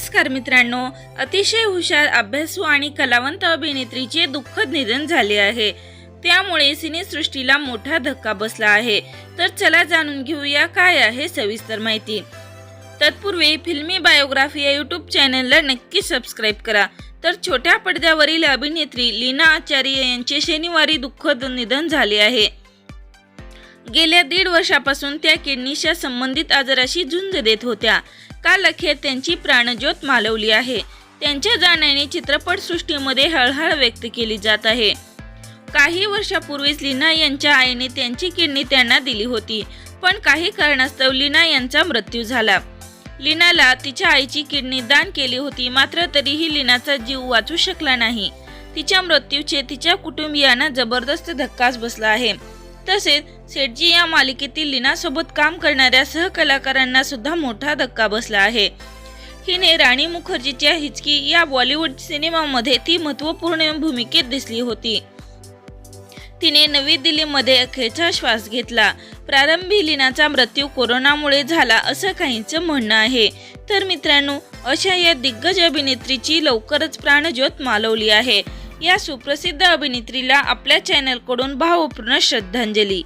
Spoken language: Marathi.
नमस्कार मित्रांनो. अतिशय हुशार अभ्यासू आणि कलावंत अभिनेत्रीचे दुःखद निधन झाले आहे. त्यामुळे सिनेसृष्टीला मोठा धक्का बसला आहे. तर चला जाणून घेऊया काय आहे सविस्तर माहिती. तत्पूर्वी फिल्मी बायोग्राफी या यूट्यूब चॅनलला नक्की सबस्क्राईब करा. तर छोट्या पडद्यावरील अभिनेत्री लीना आचार्य यांचे शनिवारी दुःखद निधन झाले आहे. गेल्या दीड वर्षापासून त्या किडनीच्या संबंधित आजाराशी झुंज देत होत्या. काल अखेर त्यांची प्राणज्योत मालवली आहे. त्यांच्या जाण्याने चित्रपटसृष्टीमध्ये हळहळ व्यक्त केली जात आहे. काही वर्षापूर्वीच लीना यांच्या आईने त्यांची किडनी त्यांना दिली होती पण काही कारणास्तव लीना यांचा मृत्यू झाला. लीनाला तिच्या आईची किडनी दान केली होती मात्र तरीही लीनाचा जीव वाचू शकला नाही. तिच्या मृत्यूचे तिच्या कुटुंबियांना जबरदस्त धक्काच बसला आहे. तसेच शेटजी या मालिकेतील लीनासोबत काम करणाऱ्या सहकलाकारांना सुद्धा मोठा धक्का बसला आहे. हिने राणी मुखर्जीच्या हिचकी या बॉलिवूड सिनेमामध्ये ती महत्त्वपूर्ण भूमिकेत दिसली होती. तिने नवी दिल्लीमध्ये अखेरचा श्वास घेतला. प्रारंभी लीनाचा मृत्यू कोरोनामुळे झाला असं काहींचं म्हणणं आहे. तर मित्रांनो अशा या दिग्गज अभिनेत्रीची लवकरच प्राणज्योत मालवली आहे. या सुप्रसिद्ध अभिनेत्रीला आपल्या चॅनलकडून भावपूर्ण श्रद्धांजली.